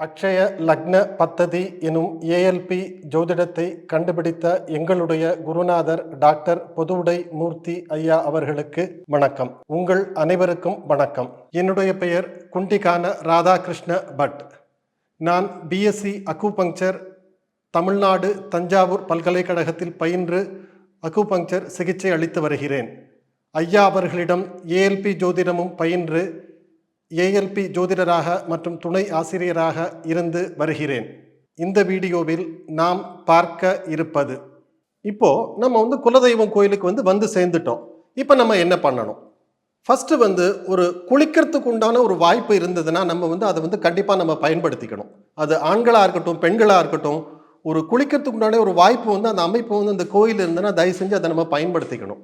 அக்ஷய லக்ன பத்ததி எனும் ஏஎல்பி ஜோதிடத்தை கண்டுபிடித்த எங்களுடைய குருநாதர் டாக்டர் பொதுவுடை மூர்த்தி ஐயா அவர்களுக்கு வணக்கம். உங்கள் அனைவருக்கும் வணக்கம். என்னுடைய பெயர் குண்டிகான ராதாகிருஷ்ண பட். நான் B S C acupuncture Tamil Nadu Thanjavur பல்கலைக்கழகத்தில் பயின்று அக்குபங்க்சர் சிகிச்சை அளித்து வருகிறேன். ஐயா அவர்களிடம் ஏஎல்பி ஜோதிடமும் பயின்று ஏஎல்பி ஜோதிடராக மற்றும் துணை ஆசிரியராக இருந்து வருகிறேன். இந்த வீடியோவில் நாம் பார்க்க இருப்பது இப்போ நம்ம வந்து குலதெய்வம் கோயிலுக்கு வந்து வந்து சேர்ந்துட்டோம். இப்போ நம்ம என்ன பண்ணணும்? ஃபஸ்ட்டு வந்து ஒரு குளிக்கிறதுக்கு உண்டான ஒரு வாய்ப்பு இருந்ததுன்னா நம்ம வந்து அதை வந்து கண்டிப்பாக நம்ம பயன்படுத்திக்கணும். அது ஆண்களாக இருக்கட்டும் பெண்களாக இருக்கட்டும் ஒரு குளிக்கிறதுக்கு உண்டான ஒரு வாய்ப்பு வந்து அந்த அமைப்பு வந்து அந்த கோயில் இருந்ததுன்னா தயவு செஞ்சு அதை நம்ம பயன்படுத்திக்கணும்.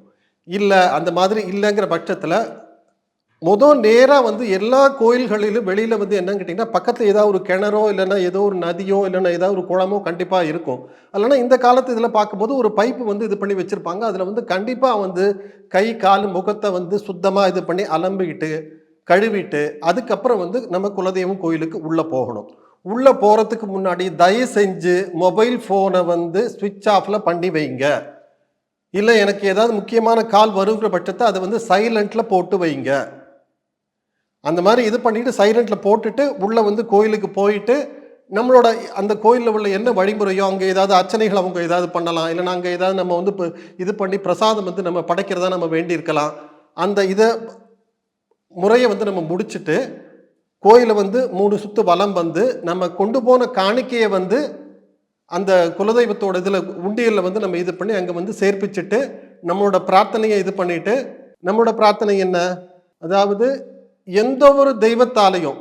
இல்லை அந்த மாதிரி இல்லைங்கிற பட்சத்தில் மொதல் நேராக வந்து எல்லா கோயில்களிலும் வெளியில் வந்து என்னன்னு கேட்டிங்கன்னா பக்கத்தில் ஏதாவது ஒரு கிணறோ இல்லைன்னா ஏதோ ஒரு நதியோ இல்லைன்னா ஏதாவது ஒரு குளமோ கண்டிப்பாக இருக்கும். இல்லைன்னா இந்த காலத்து இதில் பார்க்கும்போது ஒரு பைப்பு வந்து இது பண்ணி வச்சுருப்பாங்க. அதில் வந்து கண்டிப்பாக வந்து கை கால் முகத்தை வந்து சுத்தமாக இது பண்ணி அலம்பிக்கிட்டு கழுவிட்டு அதுக்கப்புறம் வந்து நம்ம குலதெய்வம் கோயிலுக்கு உள்ளே போகணும். உள்ளே போகிறதுக்கு முன்னாடி தயவு செஞ்சு மொபைல் ஃபோனை வந்து ஸ்விட்ச் ஆஃபில் பண்ணி வைங்க. இல்லை எனக்கு ஏதாவது முக்கியமான கால் வருங்கிற பட்சத்தை அதை வந்து சைலண்ட்டில் போட்டு வைங்க. அந்த மாதிரி இது பண்ணிட்டு சைலண்ட்டில் போட்டுட்டு உள்ளே வந்து கோயிலுக்கு போயிட்டு நம்மளோட அந்த கோயிலில் உள்ள என்ன வழிமுறையோ அங்கே ஏதாவது அர்ச்சனைகள் அவங்க ஏதாவது பண்ணலாம். இல்லைனா அங்கே ஏதாவது நம்ம வந்து இப்போ இது பண்ணி பிரசாதம் வந்து நம்ம படைக்கிறதா நம்ம வேண்டியிருக்கலாம். அந்த இதை முறையை வந்து நம்ம முடிச்சுட்டு கோயிலை வந்து மூணு சுற்று வலம் வந்து நம்ம கொண்டு போன காணிக்கையை வந்து அந்த குலதெய்வத்தோட இதில் உண்டியலில் வந்து நம்ம இது பண்ணி அங்கே வந்து சேர்ப்பிச்சுட்டு நம்மளோட பிரார்த்தனையை இது பண்ணிவிட்டு நம்மளோட பிரார்த்தனை என்ன? அதாவது எந்த ஒரு தெய்வத்தாலையும்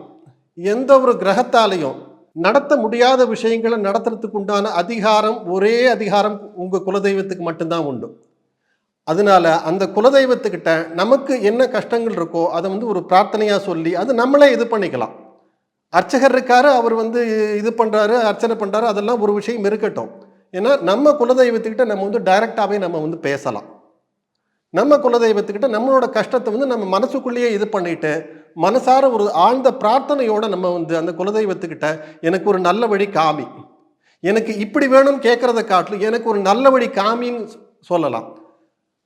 எந்த ஒரு கிரகத்தாலையும் நடத்த முடியாத விஷயங்களை நடத்துறதுக்கு உண்டான அதிகாரம் ஒரே அதிகாரம் உங்கள் குலதெய்வத்துக்கு மட்டும்தான் உண்டு. அதனால அந்த குலதெய்வத்துக்கிட்ட நமக்கு என்ன கஷ்டங்கள் இருக்கோ அதை வந்து ஒரு பிரார்த்தனையாக சொல்லி அது நம்மளே இது பண்ணிக்கலாம். அர்ச்சகர் இருக்காரு அவர் வந்து இது பண்ணுறாரு அர்ச்சனை பண்ணுறாரு அதெல்லாம் ஒரு விஷயம் இருக்கட்டும். ஏன்னா நம்ம குலதெய்வத்துக்கிட்ட நம்ம வந்து டைரெக்டாகவே நம்ம வந்து பேசலாம். நம்ம குலதெய்வத்துக்கிட்ட நம்மளோட கஷ்டத்தை வந்து நம்ம மனசுக்குள்ளேயே இது பண்ணிட்டு மனசார ஒரு ஆழ்ந்த பிரார்த்தனையோடு நம்ம வந்து அந்த குலதெய்வத்துக்கிட்ட எனக்கு ஒரு நல்ல வழி காமி. எனக்கு இப்படி வேணும்னு கேட்குறத காட்டிலும் எனக்கு ஒரு நல்ல வழி காமின்னு சொல்லலாம்.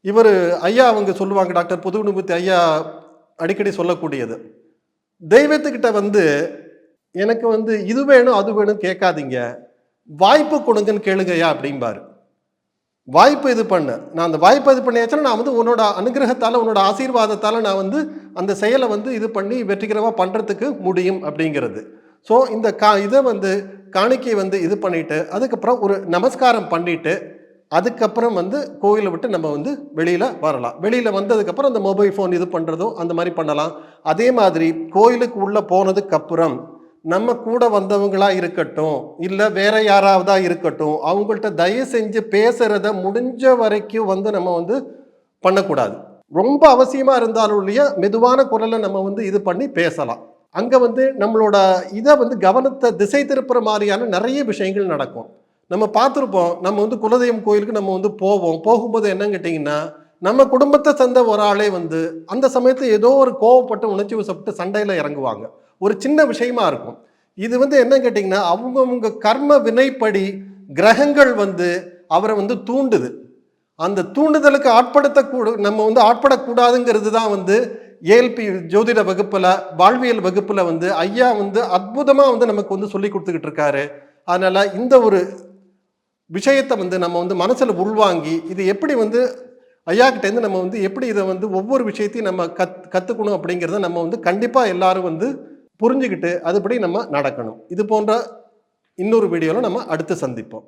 இவர் ஐயா அவங்க சொல்லுவாங்க டாக்டர் புதுகுணுபத்தி ஐயா அடிக்கடி சொல்லக்கூடியது. தெய்வத்துக்கிட்ட வந்து எனக்கு வந்து இது வேணும் அது வேணும் கேட்காதீங்க. வாய்ப்பு கொடுங்கன்னு கேளுங்கய்யா அப்படிம்பாரு. வாய்ப்பு இது பண்ணேன் நான் அந்த வாய்ப்பு இது பண்ணியாச்சுன்னா நான் வந்து உன்னோட அனுகிரகத்தால் உன்னோட ஆசீர்வாதத்தால் நான் வந்து அந்த செயலை வந்து இது பண்ணி வெற்றிகரமாக பண்ணுறதுக்கு முடியும் அப்படிங்கிறது. ஸோ இந்த கா இதை வந்து காணிக்கை வந்து இது பண்ணிவிட்டு அதுக்கப்புறம் ஒரு நமஸ்காரம் பண்ணிவிட்டு அதுக்கப்புறம் வந்து கோயிலை விட்டு நம்ம வந்து வெளியில் வரலாம். வெளியில் வந்ததுக்கப்புறம் அந்த மொபைல் ஃபோன் இது பண்ணுறதோ அந்த மாதிரி பண்ணலாம். அதே மாதிரி கோயிலுக்கு உள்ளே போனதுக்கப்புறம் நம்ம கூட வந்தவங்களா இருக்கட்டும் இல்லை வேற யாராவதா இருக்கட்டும் அவங்கள்ட்ட தயவு செஞ்சு பேசுறத முடிஞ்ச வரைக்கும் வந்து நம்ம வந்து பண்ணக்கூடாது. ரொம்ப அவசியமா இருந்தாலும் இல்லையா மெதுவான குரலை நம்ம வந்து இது பண்ணி பேசலாம். அங்கே வந்து நம்மளோட இதை வந்து கவனத்தை திசை திருப்புற மாதிரியான நிறைய விஷயங்கள் நடக்கும். நம்ம பார்த்துருப்போம் நம்ம வந்து குலதெய்வம் கோயிலுக்கு நம்ம வந்து போவோம். போகும்போது என்னன்னு கேட்டிங்கன்னா நம்ம குடும்பத்தை சேர்ந்த ஒரு ஆளே வந்து அந்த சமயத்தில் ஏதோ ஒரு கோவப்பட்டு உணர்ச்சி வசப்பட்டு சண்டையில் இறங்குவாங்க. ஒரு சின்ன விஷயமா இருக்கும். இது வந்து என்ன கேட்டிங்கன்னா அவங்கவுங்க கர்ம வினைப்படி கிரகங்கள் வந்து அவரை வந்து தூண்டுது. அந்த தூண்டுதலுக்கு ஆட்படுத்தக்கூட நம்ம வந்து ஆட்படக்கூடாதுங்கிறது தான் வந்து ஏஎல்பி ஜோதிட வகுப்பில் வாழ்வியல் வகுப்பில் வந்து ஐயா வந்து அற்புதமாக வந்து நமக்கு வந்து சொல்லி கொடுத்துக்கிட்டு இருக்காரு. அதனால் இந்த ஒரு விஷயத்தை வந்து நம்ம வந்து மனசில் உள்வாங்கி இது எப்படி வந்து ஐயா கிட்டேருந்து நம்ம வந்து எப்படி இதை வந்து ஒவ்வொரு விஷயத்தையும் நம்ம கத் கற்றுக்கணும் அப்படிங்கிறத நம்ம வந்து கண்டிப்பாக எல்லாரும் வந்து புரிஞ்சுக்கிட்டு அதுபடி நம்ம நடக்கணும். இது போன்ற இன்னொரு வீடியோவில் நம்ம அடுத்து சந்திப்போம்.